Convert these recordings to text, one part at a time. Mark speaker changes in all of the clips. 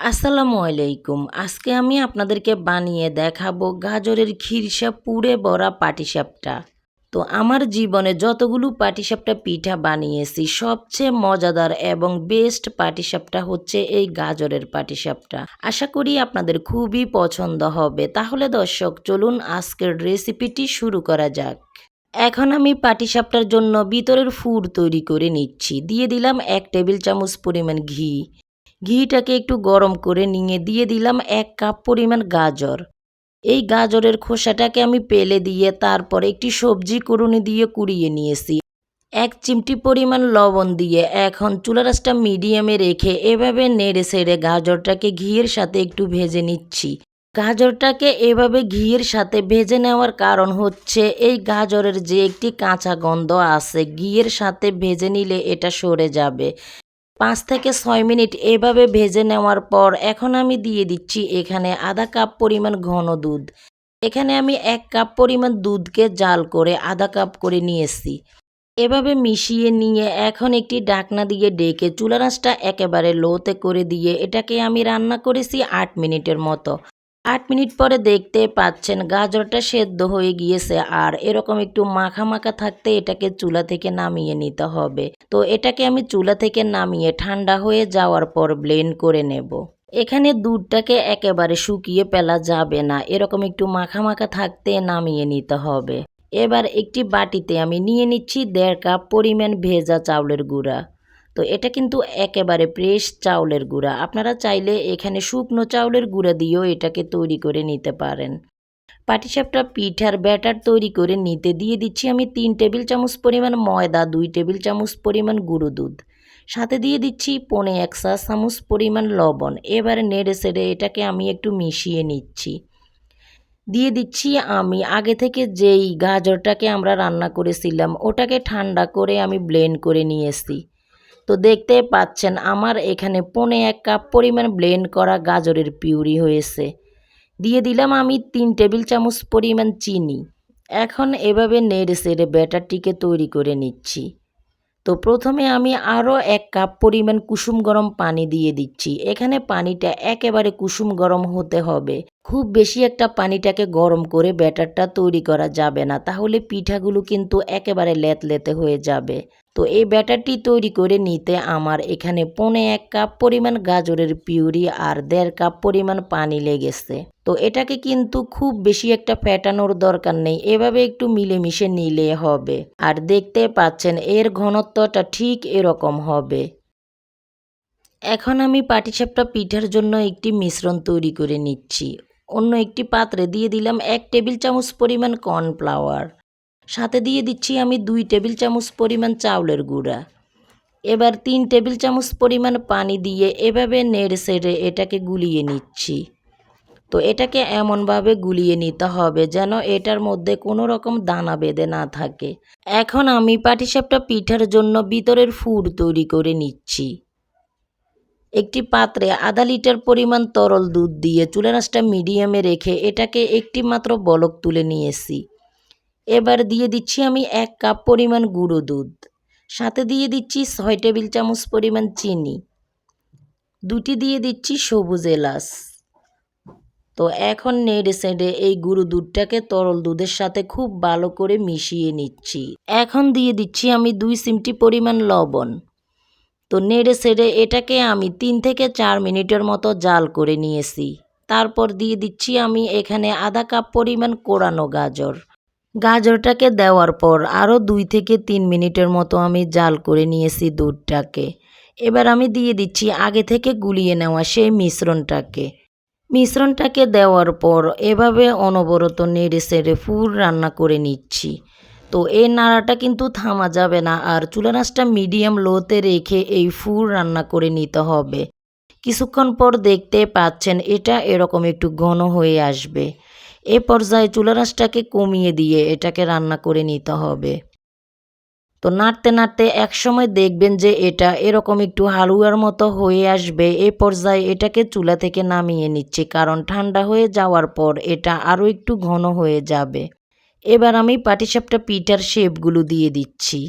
Speaker 1: আসসালামু আলাইকুম। আজকে আমি আপনাদেরকে বানিয়ে দেখাবো গাজরের খিরসা পুড়ে বড়া পাটিসাপটা। তো আমার জীবনে যতগুলো পাটিসাপটা পিঠা বানিয়েছি, সবচেয়ে মজাদার এবং বেস্ট পাটিসাপটা হচ্ছে এই গাজরের পাটিসাপটা। আশা করি আপনাদের খুবই পছন্দ হবে। তাহলে দর্শক, চলুন আজকের রেসিপিটি শুরু করা যাক। এখন আমি পাটিসাপটার জন্য ভিতরের ফুড তৈরি করে নিচ্ছি। দিয়ে দিলাম এক টেবিল চামচ পরিমাণ ঘি। ঘিটাকে একটু গরম করে নিয়ে দিয়ে দিলাম এক কাপ পরিমাণ গাজর। এই গাজরের খোসাটাকে আমি পেলে দিয়ে তারপর একটি সবজি কুড়ুনি দিয়ে কুড়িয়ে নিয়েছি। এক চিমটি পরিমাণ লবণ দিয়ে এখন চুলা রাসটা মিডিয়ামে রেখে এভাবে নেড়ে সেড়ে গাজরটাকে ঘিয়ের সাথে একটু ভেজে নিচ্ছি। গাজরটাকে এভাবে ঘিয়ের সাথে ভেজে নেওয়ার কারণ হচ্ছে এই গাজরের যে একটি কাঁচা গন্ধ আছে, ঘিয়ের সাথে ভেজে নিলে এটা সরে যাবে। পাঁচ থেকে ছয় মিনিট এভাবে ভেজে নেওয়ার পর এখন আমি দিয়ে দিচ্ছি এখানে আধা কাপ পরিমাণ ঘন দুধ। এখানে আমি এক কাপ পরিমাণ দুধকে জাল করে আধা কাপ করে নিয়েছি। এভাবে মিশিয়ে নিয়ে এখন একটি ডাকনা দিয়ে ডেকে চুলা রাঁচটা একেবারে লোতে করে দিয়ে এটাকে আমি রান্না করেছি আট মিনিটের মতো। আট মিনিট পরে দেখতে পাচ্ছেন গাজরটা সেদ্ধ হয়ে গিয়েছে আর এরকম একটু মাখা মাখা থাকতে এটাকে চুলা থেকে নামিয়ে নিতে হবে। তো এটাকে আমি চুলা থেকে নামিয়ে ঠান্ডা হয়ে যাওয়ার পর ব্লেন্ড করে নেব। এখানে দুধটাকে একেবারে শুকিয়ে ফেলা যাবে না, এরকম একটু মাখা মাখা থাকতে নামিয়ে নিতে হবে। এবার একটি বাটিতে আমি নিয়ে নিচ্ছি দেড় কাপ পরিমাণ ভেজা চাউলের গুঁড়া। তো এটা কিন্তু একেবারে ফ্রেশ চাউলের গুঁড়া। আপনারা চাইলে এখানে শুকনো চাউলের গুঁড়া দিয়েও এটাকে তৈরি করে নিতে পারেন। পাটিসাপটা পিঠার ব্যাটার তৈরি করে নিতে দিয়ে দিচ্ছি আমি তিন টেবিল চামচ পরিমাণ ময়দা, দুই টেবিল চামচ পরিমাণ গুঁড়ো দুধ। সাথে দিয়ে দিচ্ছি পনে এক চা চামচ পরিমাণ লবণ। এবারে নেড়ে সেড়ে এটাকে আমি একটু মিশিয়ে নিচ্ছি। দিয়ে দিচ্ছি আমি আগে থেকে যেই গাজরটাকে আমরা রান্না করেছিলাম, ওটাকে ঠান্ডা করে আমি ব্লেন্ড করে নিয়েছি। তো দেখতে পাচ্ছেন আমার এখানে পনে এক কাপ পরিমাণ ব্লেন্ড করা গাজরের পিউরি হয়েছে। দিয়ে দিলাম আমি তিন টেবিল চামচ পরিমাণ চিনি। এখন এভাবে নেড়ে সেড়ে ব্যাটারটিকে তৈরি করে নিচ্ছি। তো প্রথমে আমি আরও এক কাপ পরিমাণ কুসুম গরম পানি দিয়ে দিচ্ছি। এখানে পানিটা একেবারে কুসুম গরম হতে হবে। খুব বেশি একটা পানিটাকে গরম করে ব্যাটারটা তৈরি করা যাবে না, তাহলে পিঠাগুলো কিন্তু একেবারে লেতলেতে হয়ে যাবে। তো এই ব্যাটারটি তৈরি করে নিতে আমার এখানে পনে এক কাপ পরিমাণ গাজরের পিউরি আর দেড় কাপ পরিমাণ পানি লেগেছে। তো এটাকে কিন্তু খুব বেশি একটা ফ্যাটানোর দরকার নেই, এভাবে একটু মিলেমিশে নিলে হবে। আর দেখতে পাচ্ছেন, এর ঘনত্বটা ঠিক এরকম হবে। এখন আমি পাটিসাপটা পিঠার জন্য একটি মিশ্রণ তৈরি করে নিচ্ছি। অন্য একটি পাত্রে দিয়ে দিলাম এক টেবিল চামচ পরিমাণ কর্নফ্লাওয়ার। সাথে দিয়ে দিচ্ছি আমি দুই টেবিল চামচ পরিমাণ চাউলের গুঁড়া। এবার তিন টেবিল চামচ পরিমাণ পানি দিয়ে এভাবে নেড়ে সেড়ে এটাকে গুলিয়ে নিচ্ছি। তো এটাকে এমনভাবে গুলিয়ে নিতে হবে যেন এটার মধ্যে কোনো রকম দানা বেঁধে না থাকে। এখন আমি পাটিসাপটা পিঠার জন্য ভিতরের ফুড তৈরি করে নিচ্ছি। একটি পাত্রে আধা লিটার পরিমাণ তরল দুধ দিয়ে চুলা মিডিয়ামে রেখে এটাকে একটি মাত্র বলক তুলে নিয়েছি। এবার দিয়ে দিচ্ছি আমি এক কাপ পরিমাণ গুঁড়ো দুধ। সাথে দিয়ে দিচ্ছি ছয় টেবিল চামচ পরিমাণ চিনি। দুটি দিয়ে দিচ্ছি সবুজ এলাচ। তো এখন নেড়ে সেড়ে এই গুঁড়ো দুধটাকে তরল দুধের সাথে খুব ভালো করে মিশিয়ে নিচ্ছি। এখন দিয়ে দিচ্ছি আমি দুই সিমটি পরিমাণ লবণ। তো নেড়ে সেড়ে এটাকে আমি তিন থেকে চার মিনিটের মতো জাল করে নিয়েছি। তারপর দিয়ে দিচ্ছি আমি এখানে আধা কাপ পরিমাণ কোরানো গাজর। গাজরটাকে দেওয়ার পর আরও দুই থেকে তিন মিনিটের মতো আমি জাল করে নিয়েছি দুধটাকে। এবার আমি দিয়ে দিচ্ছি আগে থেকে গুলিয়ে নেওয়া সেই মিশ্রণটাকে। মিশ্রণটাকে দেওয়ার পর এভাবে অনবরত নেড়ে সেড়ে ফুল রান্না করে নিচ্ছি। তো এই নাড়াটা কিন্তু থামা যাবে না আর চুলা রাঁচটা মিডিয়াম লোতে রেখে এই ফুল রান্না করে নিতে হবে। কিছুক্ষণ পর দেখতে পাচ্ছেন এটা এরকম একটু ঘন হয়ে আসবে। এ পর্যায়ে চুলা রাঁচটাকে কমিয়ে দিয়ে এটাকে রান্না করে নিতে হবে। তো নাড়তে নাড়তে একসময় দেখবেন যে এটা এরকম একটু হালুয়ার মতো হয়ে আসবে। এ পর্যায়ে এটাকে চুলা থেকে নামিয়ে নিচ্ছি কারণ ঠান্ডা হয়ে যাওয়ার পর এটা আরও একটু ঘন হয়ে যাবে। এবার আমি পাটিসাপটা পিঠার শেপগুলো দিয়ে দিচ্ছি।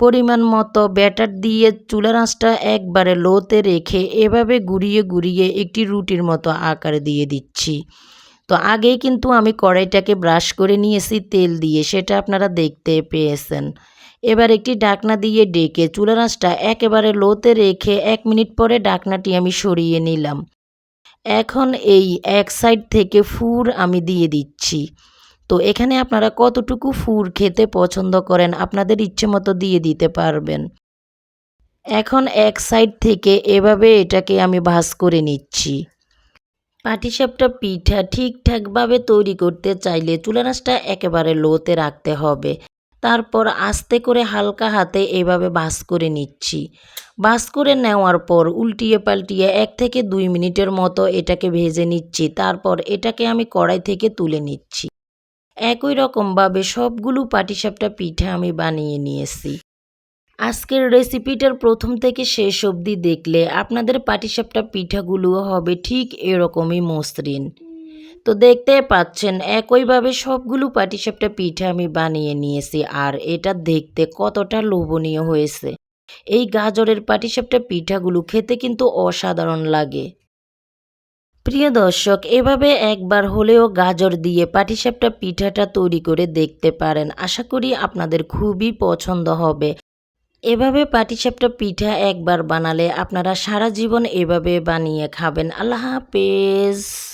Speaker 1: পরিমাণ মতো ব্যাটার দিয়ে চুলার আঁচটা একবারে লোতে রেখে এভাবে গুড়িয়ে ঘুরিয়ে একটি রুটির মতো আকার দিয়ে দিচ্ছি। তো আগেই কিন্তু আমি কড়াইটাকে ব্রাশ করে নিয়েছি, তেল দিয়ে, সেটা আপনারা দেখতে পেয়েছেন। এবার একটি ডাকনা দিয়ে ডেকে চুলার আঁচটা একেবারে লোতে রেখে এক মিনিট পরে ডাকনাটি আমি সরিয়ে নিলাম। এখন এই এক সাইড থেকে ফুর আমি দিয়ে দিচ্ছি। তো এখানে আপনারা কতটুকু ফুর খেতে পছন্দ করেন আপনাদের ইচ্ছে মতো দিয়ে দিতে পারবেন। এখন এক সাইড থেকে এভাবে এটাকে আমি ভাজ করে নিচ্ছি। পাটিসাপটা পিঠা ঠিকঠাকভাবে তৈরি করতে চাইলে চুলার আঁচটা একেবারে লোতে রাখতে হবে। তারপর আস্তে করে হালকা হাতে এভাবে ভাজ করে নিচ্ছি। ভাজ করে নেওয়ার পর উল্টিয়ে পাল্টিয়ে এক থেকে দুই মিনিটের মতো এটাকে ভেজে নিচ্ছি, তারপর এটাকে আমি কড়াই থেকে তুলে নিচ্ছি। একই রকমভাবে সবগুলো পাটিসাপটা পিঠা আমি বানিয়ে নিয়েছি। আজকের রেসিপিটার প্রথম থেকে শেষ অবধি দেখলে আপনাদের পাটিসাপটা পিঠাগুলো হবে ঠিক এরকমই মসৃণ। তো দেখতে পাচ্ছেন, একইভাবে সবগুলো পাটিসাপটা পিঠা আমি বানিয়ে নিয়েছি আর এটা দেখতে কতটা লোভনীয় হয়েছে। এই গাজরের পাটিসাপটা পিঠাগুলো খেতে কিন্তু অসাধারণ লাগে। প্রিয় দর্শক, এভাবে একবার হলেও গাজর দিয়ে পাটিসাপটা পিঠাটা তৈরি করে দেখতে পারেন। আশা করি আপনাদের খুবই পছন্দ হবে। এভাবে পাটিসাপটা পিঠা একবার বানালে আপনারা সারা জীবন এভাবে বানিয়ে খাবেন। আল্লাহ হাফেজ।